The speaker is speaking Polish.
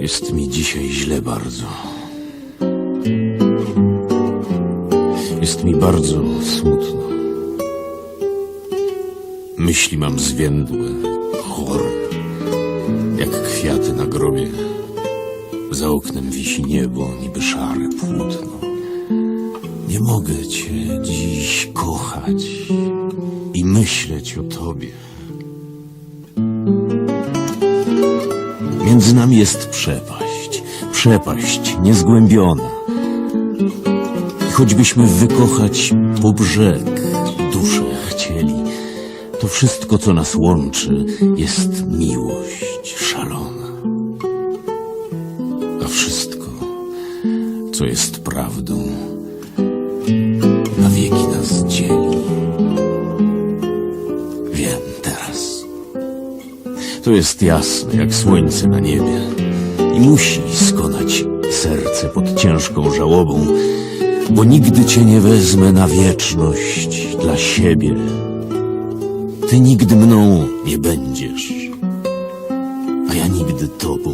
Jest mi dzisiaj źle bardzo. Jest mi bardzo smutno. Myśli mam zwiędłe, chore, jak kwiaty na grobie. Za oknem wisi niebo, niby szare płótno. Nie mogę cię dziś kochać i myśleć o tobie. Między nami jest przepaść, przepaść niezgłębiona. I choćbyśmy wykochać po brzeg duszę chcieli, to wszystko, co nas łączy, jest miłość szalona. A wszystko, co jest prawdą, na wieki nas dzieli. Wiem teraz. To jest jasne jak słońce na niebie i musi skonać serce pod ciężką żałobą, bo nigdy cię nie wezmę na wieczność dla siebie. Ty nigdy mną nie będziesz, a ja nigdy tobą